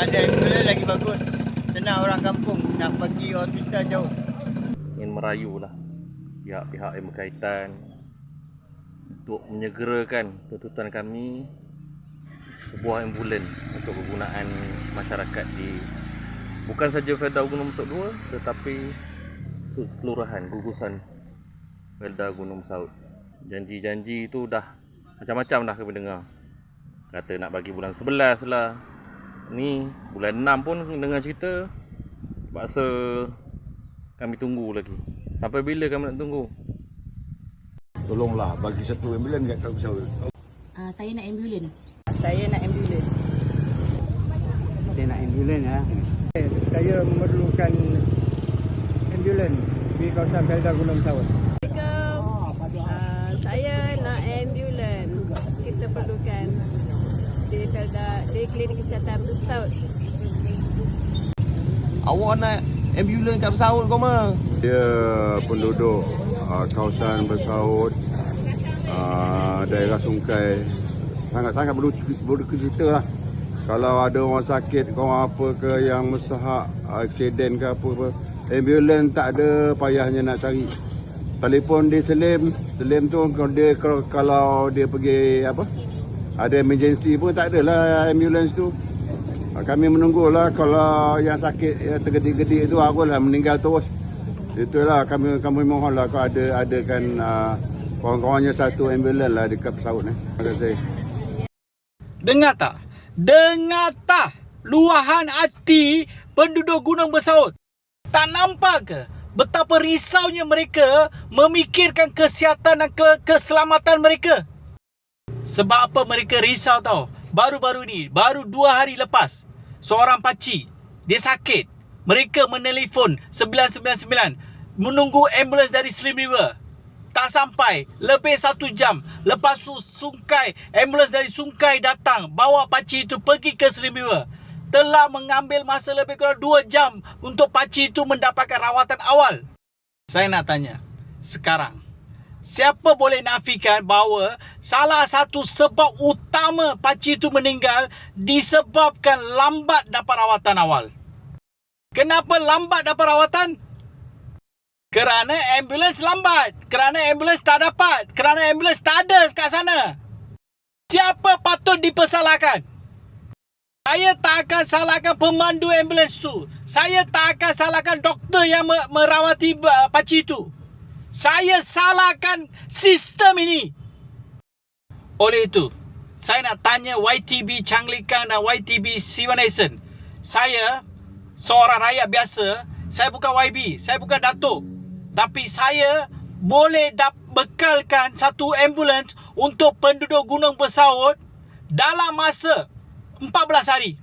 ada ambulans lagi bagus. Senang orang kampung nak pergi hospital jauh. ingin merayu lah pihak-pihak yang berkaitan untuk menyegerakan tuntutan kami sebuah ambulan untuk kegunaan masyarakat di bukan saja Felda Gunung Saud 2 tetapi keseluruhan gugusan Felda Gunung Saud janji-janji tu dah macam-macam dah kami dengar kata nak bagi bulan 11 lah ni bulan 6 pun dengar cerita terpaksa kami tunggu lagi. Sampai bila kami nak tunggu? Tolonglah bagi satu ambulan kat Kelab Pesawat. Uh, saya nak ambulan. Saya nak ambulan. Saya nak ambulan ya. saya memerlukan ambulan di kawasan Felda Gunung Sawat. Uh, saya nak ambulan. Kita perlukan di Felda, di klinik kesihatan Besaut. Awak nak ambulans kat pesawat kau mah? Dia penduduk uh, kawasan bersaut uh, daerah Sungkai sangat-sangat perlu perlu cerita lah. Kalau ada orang sakit, orang apa ke yang mustahak aksiden ke apa apa, ambulans tak ada payahnya nak cari. Telefon dia selim, selim tu kalau dia kalau, kalau dia pergi apa? Ada emergency pun tak adalah ambulans tu. Ah, Kami menunggulah kalau yang sakit yang tergedik-gedik itu haruslah meninggal terus. Itulah kami kami mohonlah kalau ada adakan uh, kawan-kawannya satu ambulans lah dekat pesawat ni. Terima kasih. Dengar tak? Dengar tak? Luahan hati penduduk Gunung Bersaut. Tak nampak ke? Betapa risaunya mereka memikirkan kesihatan dan ke- keselamatan mereka. Sebab apa mereka risau tau? Baru-baru ni, baru dua hari lepas, seorang pakcik, dia sakit. Mereka menelpon 999 menunggu ambulans dari Slim River. Tak sampai, lebih satu jam. Lepas tu Sungkai, ambulans dari Sungkai datang, bawa pakcik itu pergi ke Slim River. Telah mengambil masa lebih kurang dua jam untuk pakcik itu mendapatkan rawatan awal. Saya nak tanya, sekarang, Siapa boleh nafikan bahawa salah satu sebab utama pakcik itu meninggal disebabkan lambat dapat rawatan awal? Kenapa lambat dapat rawatan? Kerana ambulans lambat. Kerana ambulans tak dapat. Kerana ambulans tak ada kat sana. Siapa patut dipersalahkan? Saya tak akan salahkan pemandu ambulans tu. Saya tak akan salahkan doktor yang me- merawati uh, pakcik itu. Saya salahkan sistem ini. Oleh itu, saya nak tanya YTB Changlikan dan YTB Siwanaisen. Saya seorang rakyat biasa, saya bukan YB, saya bukan datuk. Tapi saya boleh dap bekalkan satu ambulans untuk penduduk Gunung Bersaut dalam masa 14 hari.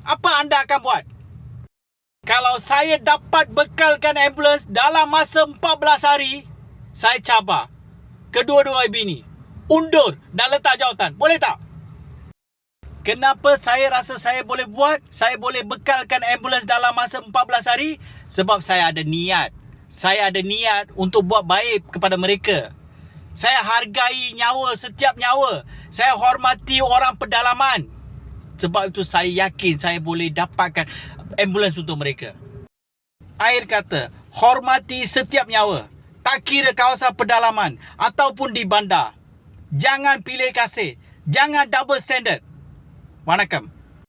Apa anda akan buat? Kalau saya dapat bekalkan ambulans dalam masa 14 hari, saya cabar kedua-dua IB ni. Undur dan letak jawatan. Boleh tak? Kenapa saya rasa saya boleh buat? Saya boleh bekalkan ambulans dalam masa 14 hari sebab saya ada niat. Saya ada niat untuk buat baik kepada mereka. Saya hargai nyawa setiap nyawa. Saya hormati orang pedalaman. Sebab itu saya yakin saya boleh dapatkan ambulans untuk mereka. Air kata, hormati setiap nyawa. Tak kira kawasan pedalaman ataupun di bandar. Jangan pilih kasih. Jangan double standard. Vanakkam.